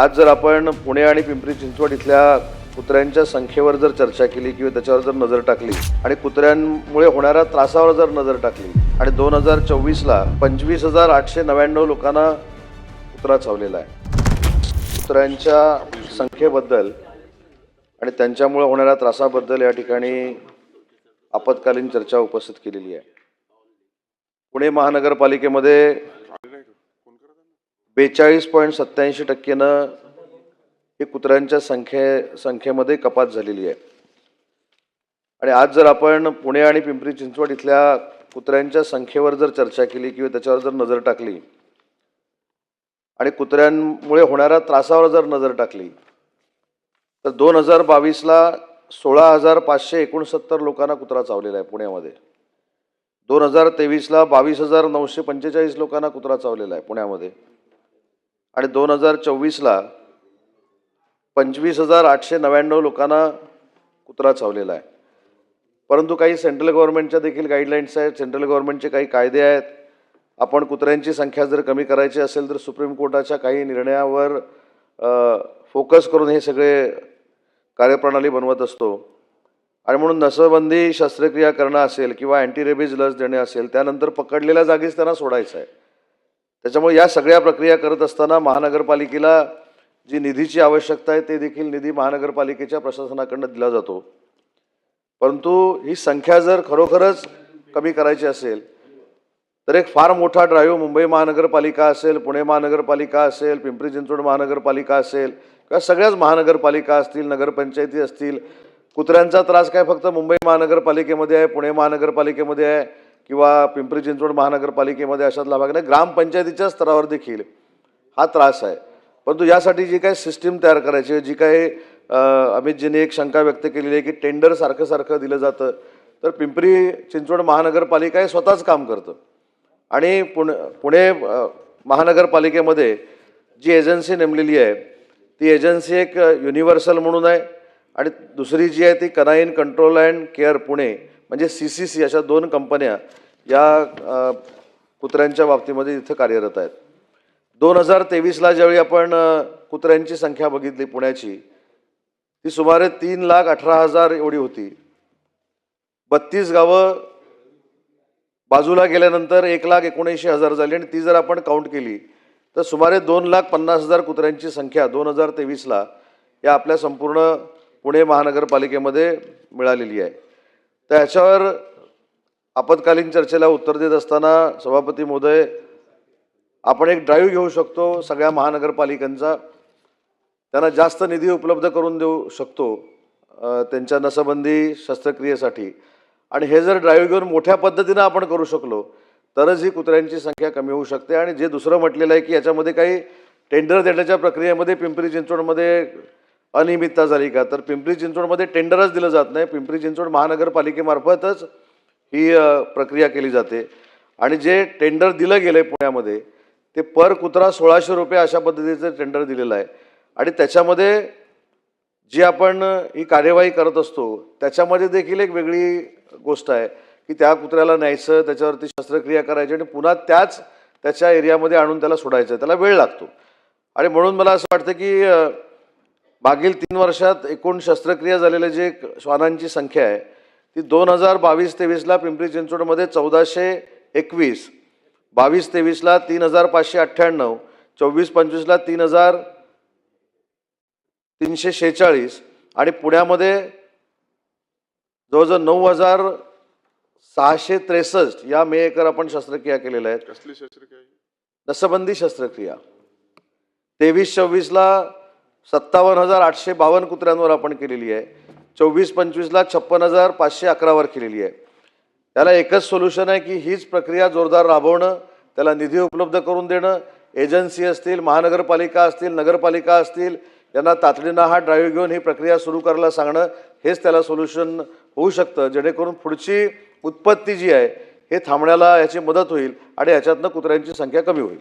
आज जर आपण पुणे आणि पिंपरी चिंचवड इथल्या कुत्र्यांच्या संख्येवर जर चर्चा केली किंवा त्याच्यावर जर नजर टाकली आणि कुत्र्यांमुळे होणाऱ्या त्रासावर जर नजर टाकली आणि दोन हजार चोवीसला पंचवीस हजार आठशे नव्याण्णव लोकांना कुत्रा चावलेला आहे. कुत्र्यांच्या संख्येबद्दल आणि त्यांच्यामुळे होणाऱ्या त्रासाबद्दल या ठिकाणी आपत्कालीन चर्चा उपस्थित केलेली आहे. पुणे महानगरपालिकेमध्ये बेचाळीस पॉईंट सत्याऐंशी टक्क्यानं ही कुत्र्यांच्या संख्ये संख्येमध्ये कपात झालेली आहे. आणि आज जर आपण पुणे आणि पिंपरी चिंचवड इथल्या कुत्र्यांच्या संख्येवर जर चर्चा केली किंवा त्याच्यावर जर नजर टाकली आणि कुत्र्यांमुळे होणाऱ्या त्रासावर जर नजर टाकली तर दोन हजार बावीसला सोळा हजार पाचशे एकोणसत्तर लोकांना कुत्रा चावलेला आहे पुण्यामध्ये. दोन हजार तेवीसला बावीस हजार नऊशे पंचेचाळीस लोकांना कुत्रा चावलेला आहे पुण्यामध्ये. आणि दोन हजार चोवीसला पंचवीस हजार आठशे नव्याण्णव लोकांना कुत्रा चावलेला आहे. परंतु काही सेंट्रल गव्हर्नमेंटच्या देखील गाईडलाईन्स आहेत. सेंट्रल गव्हर्नमेंटचे काही कायदे आहेत. आपण कुत्र्यांची संख्या जर कमी करायची असेल तर सुप्रीम कोर्टाच्या काही निर्णयावर फोकस करून हे सगळे कार्यप्रणाली बनवत असतो. आणि म्हणून नसबंदी शस्त्रक्रिया करणं असेल किंवा अँटी रेबीज लस देणे असेल त्यानंतर पकडलेल्या जागीच त्यांना सोडायचं आहे. त्याच्यामुळे या सगळ्या प्रक्रिया करत असताना महानगरपालिकेला जी निधीची आवश्यकता आहे ते देखील निधी महानगरपालिकेच्या प्रशासनाकडनं दिला जातो. परंतु ही संख्या जर खरोखरच कमी करायची असेल तर एक फार मोठा ड्राईव्ह मुंबई महानगरपालिका असेल पुणे महानगरपालिका असेल पिंपरी चिंचवड महानगरपालिका असेल किंवा सगळ्याच महानगरपालिका असतील नगरपंचायती असतील कुत्र्यांचा त्रास काय फक्त मुंबई महानगरपालिकेमध्ये आहे पुणे महानगरपालिकेमध्ये आहे किंवा पिंपरी चिंचवड महानगरपालिकेमध्ये अशातला भाग नाही. ग्रामपंचायतीच्या स्तरावर देखील हा त्रास आहे. परंतु यासाठी जी काही सिस्टीम तयार करायची आहे, जी काही अं, अमितजींनी एक शंका व्यक्त केलेली आहे की टेंडर सारखं सारखं दिलं जातं तर पिंपरी चिंचवड महानगरपालिका हे स्वतःच काम करतं. आणि पुणे पुणे महानगरपालिकेमध्ये जी एजन्सी नेमलेली आहे ती एजन्सी एक युनिव्हर्सल म्हणून आहे. आणि दुसरी जी आहे ती canine control and care Pune म्हणजे सी सी सी अशा दोन कंपन्या या कुत्र्यांच्या बाबतीमध्ये इथं कार्यरत आहेत. दोन हजार तेवीसला ज्यावेळी आपण कुत्र्यांची संख्या बघितली पुण्याची ती सुमारे तीन लाख अठरा हजार एवढी होती. बत्तीस गावं बाजूला गेल्यानंतर एक लाख एकोणऐंशी हजार झाली आणि ती जर आपण काउंट केली तर सुमारे दोन लाख पन्नास हजार कुत्र्यांची संख्या दोन हजार तेवीसला या आपल्या संपूर्ण पुणे महानगरपालिकेमध्ये मिळालेली आहे. तर ह्याच्यावर आपत्कालीन चर्चेला उत्तर देत असताना सभापती महोदय आपण एक ड्राईव्ह घेऊ शकतो सगळ्या महानगरपालिकांचा. त्यांना जास्त निधी उपलब्ध करून देऊ शकतो त्यांच्या नसबंदी शस्त्रक्रियेसाठी. आणि हे जर ड्राईव्ह घेऊन मोठ्या पद्धतीनं आपण करू शकलो तरच ही कुत्र्यांची संख्या कमी होऊ शकते. आणि जे दुसरं म्हटलेलं आहे की याच्यामध्ये काही टेंडर देण्याच्या प्रक्रियेमध्ये पिंपरी चिंचवडमध्ये अनियमितता झाली का? तर पिंपरी चिंचवडमध्ये टेंडरच दिलं जात नाही. पिंपरी चिंचवड महानगरपालिकेमार्फतच ही प्रक्रिया केली जाते. आणि जे टेंडर दिलं गेलं आहे पुण्यामध्ये ते पर कुत्रा सोळाशे रुपये अशा पद्धतीचं टेंडर दिलेलं आहे. आणि त्याच्यामध्ये जी आपण ही कार्यवाही करत असतो त्याच्यामध्ये देखील एक वेगळी गोष्ट आहे की त्या कुत्र्याला न्यायचं त्याच्यावरती शस्त्रक्रिया करायची आणि पुन्हा त्याच त्याच्या एरियामध्ये आणून त्याला सोडायचं त्याला वेळ लागतो. आणि म्हणून मला असं वाटतं की मागील तीन वर्षात एकूण शस्त्रक्रिया झालेल्या जे श्वानांची संख्या आहे ती दोन हजार बावीस तेवीसला पिंपरी चिंचवडमध्ये चौदाशे एकवीस बावीस तेवीसला तीन हजार पाचशे अठ्ठ्याण्णव चोवीस पंचवीसला तीन हजार तीनशे शेहेचाळीस आणि पुण्यामध्ये जवळजवळ नऊ हजार सहाशे त्रेसष्ट या मे एकर आपण शस्त्रक्रिया केलेल्या आहेत. कसली शस्त्रक्रिया? नसबंदी शस्त्रक्रिया. तेवीस चोवीसला सत्तावन्न हजार आठशे बावन्न कुत्र्यांवर आपण केलेली आहे. चोवीस पंचवीसला छप्पन हजार पाचशे अकरावर केलेली आहे. त्याला एकच सोल्युशन आहे की हीच प्रक्रिया जोरदार राबवणं त्याला निधी उपलब्ध करून देणं. एजन्सी असतील महानगरपालिका असतील नगरपालिका असतील यांना तातडीनं हा ड्राईव्ह घेऊन ही प्रक्रिया सुरू करायला सांगणं हेच त्याला सोल्युशन होऊ शकतं. जेणेकरून पुढची उत्पत्ती जी आहे हे थांबण्याला याची मदत होईल आणि याच्यातनं कुत्र्यांची संख्या कमी होईल.